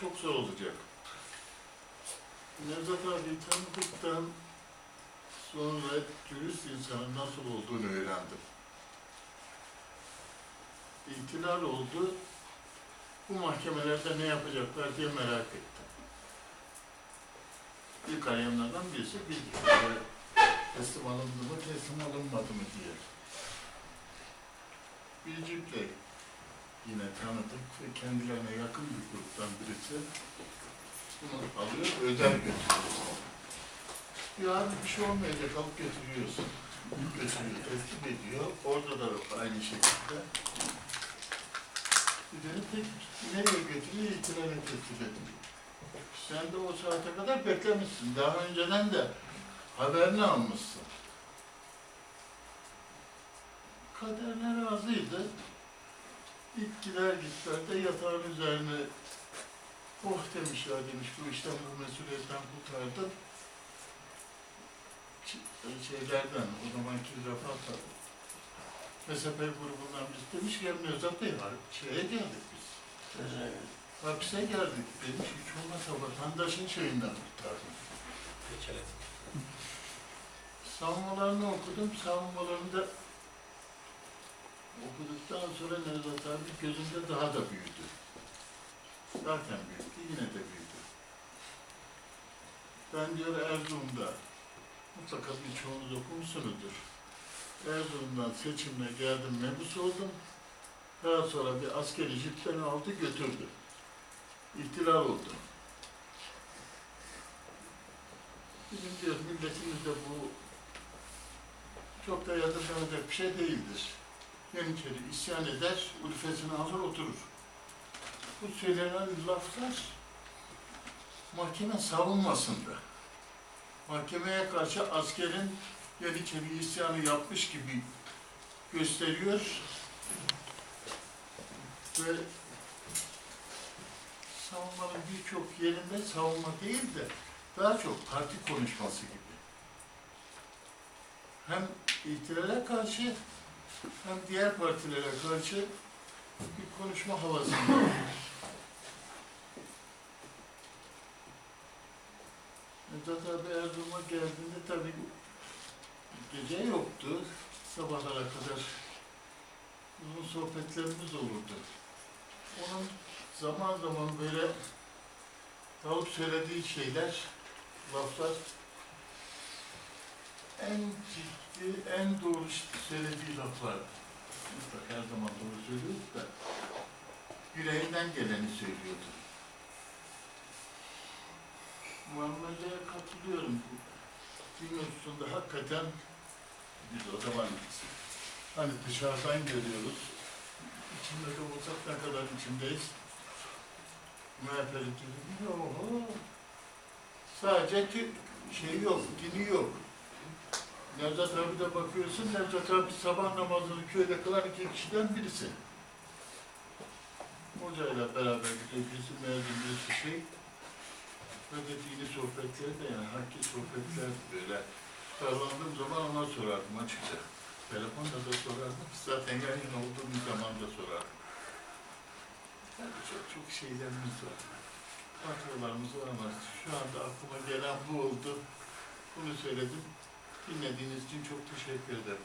çok zor olacak. Nevzat abi tanıdıktan sonra dürüst insanın nasıl olduğunu öğrendim. İhtilal oldu. Bu mahkemelerde ne yapacaklar diye merak ettim. İlk ayımlardan birisi bilgi. Teslim alındı mı, teslim alınmadı mı diye. Bilcik'le yine tanıdık ve kendilerine yakın bir gruptan birisi bunu alıyor, öder götürüyor. Ya abi bir şey olmayacak, alıp götürüyorsun. Götürüyor, teslim ediyor. Orada da aynı şekilde. De tek nereye götürüyor, itirale teslim ediyor. Sen de o saate kadar beklemişsin. Daha önceden de haberini almışsın. Kaderine razıydı. İlk gider gittiler de yatağın üzerine oh demiş ya demiş bu işten bu mesuliyetten kurtardım. Ç- Şeylerden, o zamanki Refah MSP grubundan biz demiş gelmiyoruz da değil, şeye geldik biz. Hapise geldik demiş, hiç olmazsa vatandaşın şeyinden kurtardım. Savunmalarını okudum, savunmalarında okuduktan sonra Nevzat abi gözümde daha da büyüdü. Zaten büyüdü, yine de büyüdü. Ben diyor Erzurum'da, mutlaka birçoğunuz okumuşsunuzdur. Erzurum'dan seçimle geldim, mebus oldum. Daha sonra bir askeri jip aldı götürdü. İhtilal oldu. Bizim diyor milletimizde bu çok da yadırganacak bir şey değildir. Yeniçeri isyan eder, ülfesini alır oturur. Bu söylenen laflar mahkeme savunmasında. Mahkemeye karşı askerin Yeniçeri isyanı yapmış gibi gösteriyor ve savunmanın birçok yerinde savunma değil de daha çok parti konuşması gibi. Hem ihtilale karşı hem diğer partilere karşı bir konuşma havasında. Nevzat abi Erzurum'a geldiğinde tabii gece yoktu. Sabahlara kadar uzun sohbetlerimiz olurdu. Onun zaman zaman böyle Davut söylediği şeyler, laflar en en doğru söylediği laflar. Mutlaka her zaman doğru söylüyordu da yüreğinden geleni söylüyordu. Muammer'e katılıyorum. Din hususunda hakikaten biz o zaman hani dışarıdan görüyoruz. İçinde de olsak ne kadar içindeyiz. MHP'li dedim, yok. Sadece şey yok, dini yok. Nevzat abi de bakıyorsun, Nevzat abi sabah namazını köyde kılan iki kişiden birisi. Hocayla beraber gidiyor, birisi mezun, birisi şey. Böyle dini sohbetleri de yani hakki sohbetler böyle. Darlandığım zaman ona sorardım açıkça. Telefonda da sorardım. Zaten yan yana olduğum zaman da sorardım. Yani çok çok şeylerimiz var. Hatıralarımız var ama şu anda aklıma gelen bu oldu. Bunu söyledim. Dinlediğiniz için çok teşekkür ederim.